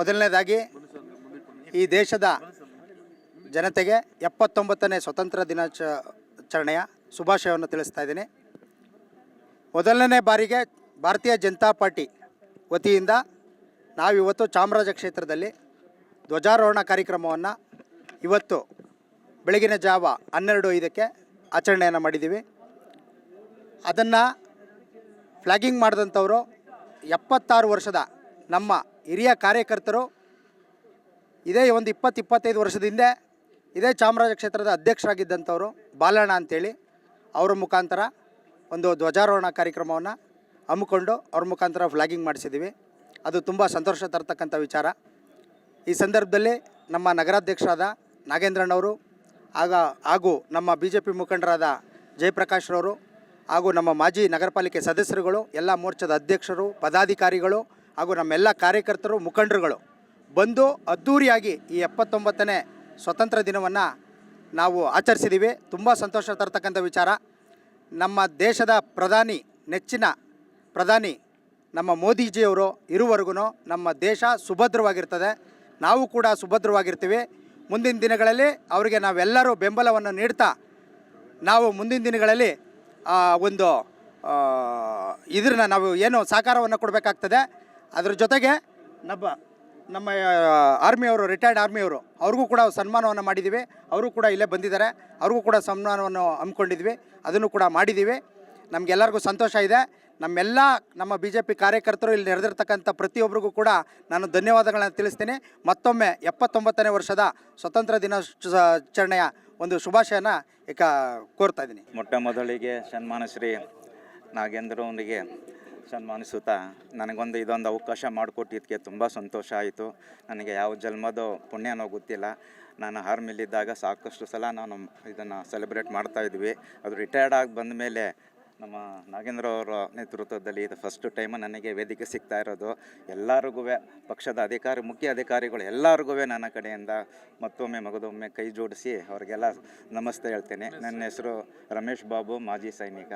ಮೊದಲನೇದಾಗಿ ಈ ದೇಶದ ಜನತೆಗೆ ಎಪ್ಪತ್ತೊಂಬತ್ತನೇ ಸ್ವತಂತ್ರ ದಿನಾಚರಣೆಯ ಶುಭಾಶಯವನ್ನು ತಿಳಿಸ್ತಾ ಇದ್ದೀನಿ. ಮೊದಲನೇ ಬಾರಿಗೆ ಭಾರತೀಯ ಜನತಾ ಪಾರ್ಟಿ ವತಿಯಿಂದ ನಾವಿವತ್ತು ಚಾಮರಾಜ ಕ್ಷೇತ್ರದಲ್ಲಿ ಧ್ವಜಾರೋಹಣ ಕಾರ್ಯಕ್ರಮವನ್ನು ಇವತ್ತು ಬೆಳಗಿನ ಜಾವ ಹನ್ನೆರಡು ಐದಕ್ಕೆ ಆಚರಣೆಯನ್ನು ಮಾಡಿದ್ದೀವಿ. ಅದನ್ನು ಫ್ಲ್ಯಾಗಿಂಗ್ ಮಾಡಿದಂಥವರು ಎಪ್ಪತ್ತಾರು ವರ್ಷದ ನಮ್ಮ ಹಿರಿಯ ಕಾರ್ಯಕರ್ತರು ಇದೇ ಒಂದು ಇಪ್ಪತ್ತು ಇಪ್ಪತ್ತೈದು ವರ್ಷದ ಹಿಂದೆ ಇದೇ ಚಾಮರಾಜ ಕ್ಷೇತ್ರದ ಅಧ್ಯಕ್ಷರಾಗಿದ್ದಂಥವರು ಬಾಲಣ್ಣ ಅಂತೇಳಿ, ಅವರ ಮುಖಾಂತರ ಒಂದು ಧ್ವಜಾರೋಹಣ ಕಾರ್ಯಕ್ರಮವನ್ನು ಹಮ್ಮಿಕೊಂಡು ಅವ್ರ ಮುಖಾಂತರ ಫ್ಲಾಗಿಂಗ್ ಮಾಡಿಸಿದ್ದೀವಿ ಅದು ತುಂಬ ಸಂತೋಷ ತರ್ತಕ್ಕಂಥ ವಿಚಾರ. ಈ ಸಂದರ್ಭದಲ್ಲಿ ನಮ್ಮ ನಗರಾಧ್ಯಕ್ಷರಾದ ನಾಗೇಂದ್ರಣ್ಣವರು ಆಗ, ಹಾಗೂ ನಮ್ಮ ಬಿ ಜೆ ಪಿ ಮುಖಂಡರಾದ ಜಯಪ್ರಕಾಶ್ರವರು ಹಾಗೂ ನಮ್ಮ ಮಾಜಿ ನಗರಪಾಲಿಕೆ ಸದಸ್ಯರುಗಳು, ಎಲ್ಲ ಮೋರ್ಚಾದ ಅಧ್ಯಕ್ಷರು, ಪದಾಧಿಕಾರಿಗಳು ಹಾಗೂ ನಮ್ಮೆಲ್ಲ ಕಾರ್ಯಕರ್ತರು, ಮುಖಂಡರುಗಳು ಬಂದು ಅದ್ಧೂರಿಯಾಗಿ ಈ ಎಪ್ಪತ್ತೊಂಬತ್ತನೇ ಸ್ವತಂತ್ರ ದಿನವನ್ನು ನಾವು ಆಚರಿಸಿದ್ದೀವಿ ತುಂಬ ಸಂತೋಷ ತರ್ತಕ್ಕಂಥ ವಿಚಾರ. ನಮ್ಮ ದೇಶದ ಪ್ರಧಾನಿ, ನೆಚ್ಚಿನ ಪ್ರಧಾನಿ ನಮ್ಮ ಮೋದಿಜಿಯವರು ಇರುವರೆಗೂ ನಮ್ಮ ದೇಶ ಸುಭದ್ರವಾಗಿರ್ತದೆ. ನಾವು ಕೂಡ ಸುಭದ್ರವಾಗಿರ್ತೀವಿ. ಮುಂದಿನ ದಿನಗಳಲ್ಲಿ ಅವರಿಗೆ ನಾವೆಲ್ಲರೂ ಬೆಂಬಲವನ್ನು ನೀಡ್ತಾ ನಾವು ಮುಂದಿನ ದಿನಗಳಲ್ಲಿ ಒಂದು ಇದನ್ನ ನಾವು ಏನು ಸಹಕಾರವನ್ನು ಕೊಡಬೇಕಾಗ್ತದೆ. ಅದ್ರ ಜೊತೆಗೆ ನಮ್ಮ ನಮ್ಮ ಆರ್ಮಿಯವರು ರಿಟೈರ್ಡ್ ಆರ್ಮಿಯವರು, ಅವ್ರಿಗೂ ಕೂಡ ಸನ್ಮಾನವನ್ನು ಮಾಡಿದ್ದೀವಿ ಅವರು ಕೂಡ ಇಲ್ಲೇ ಬಂದಿದ್ದಾರೆ. ಅವ್ರಿಗೂ ಕೂಡ ಸನ್ಮಾನವನ್ನು ಹಮ್ಮಿಕೊಂಡಿದ್ವಿ. ಅದನ್ನು ಕೂಡ ಮಾಡಿದ್ದೀವಿ ನಮಗೆಲ್ಲರಿಗೂ ಸಂತೋಷ ಇದೆ. ನಮ್ಮೆಲ್ಲ, ನಮ್ಮ ಬಿ ಜೆ ಪಿ ಕಾರ್ಯಕರ್ತರು ಇಲ್ಲಿ ನೆರೆದಿರ್ತಕ್ಕಂಥ ಪ್ರತಿಯೊಬ್ಬರಿಗೂ ಕೂಡ ನಾನು ಧನ್ಯವಾದಗಳನ್ನು ತಿಳಿಸ್ತೀನಿ. ಮತ್ತೊಮ್ಮೆ ಎಪ್ಪತ್ತೊಂಬತ್ತನೇ ವರ್ಷದ ಸ್ವತಂತ್ರ ದಿನಾಚರಣೆಯ ಒಂದು ಶುಭಾಶಯನ ಈಗ ಕೋರ್ತಾ ಇದ್ದೀನಿ. ಮೊಟ್ಟ ಮೊದಲಿಗೆ ಸನ್ಮಾನ ಶ್ರೀ ನಾಗೇಂದ್ರ ಅವರಿಗೆ ಸನ್ಮಾನಿಸುತ್ತಾ, ನನಗೊಂದು ಇದೊಂದು ಅವಕಾಶ ಮಾಡಿಕೊಟ್ಟಿದ್ದಕ್ಕೆ ತುಂಬ ಸಂತೋಷ ಆಯಿತು. ನನಗೆ ಯಾವ ಜನ್ಮದ ಪುಣ್ಯನೋ ಗೊತ್ತಿಲ್ಲ. ನಾನು ಆರ್ಮಿಲಿದ್ದಾಗ ಸಾಕಷ್ಟು ಸಲ ನಾನು ಇದನ್ನು ಸೆಲೆಬ್ರೇಟ್ ಮಾಡ್ತಾ ಇದ್ವಿ. ಅದು ರಿಟೈರ್ಡ್ ಆಗಿ ಬಂದ ಮೇಲೆ ನಮ್ಮ ನಾಗೇಂದ್ರ ಅವರ ನೇತೃತ್ವದಲ್ಲಿ ಇದು ಫಸ್ಟ್ ಟೈಮ್ ನನಗೆ ವೇದಿಕೆ ಸಿಗ್ತಾ ಇರೋದು. ಎಲ್ಲರಿಗೂ ಪಕ್ಷದ ಅಧಿಕಾರಿ, ಮುಖ್ಯ ಅಧಿಕಾರಿಗಳು ಎಲ್ಲರಿಗೂ ನನ್ನ ಕಡೆಯಿಂದ ಮತ್ತೊಮ್ಮೆ ಮಗದೊಮ್ಮೆ ಕೈ ಜೋಡಿಸಿ ಅವರಿಗೆಲ್ಲ ನಮಸ್ತೆ ಹೇಳ್ತೇನೆ. ನನ್ನ ಹೆಸರು ರಮೇಶ್ ಬಾಬು, ಮಾಜಿ ಸೈನಿಕ.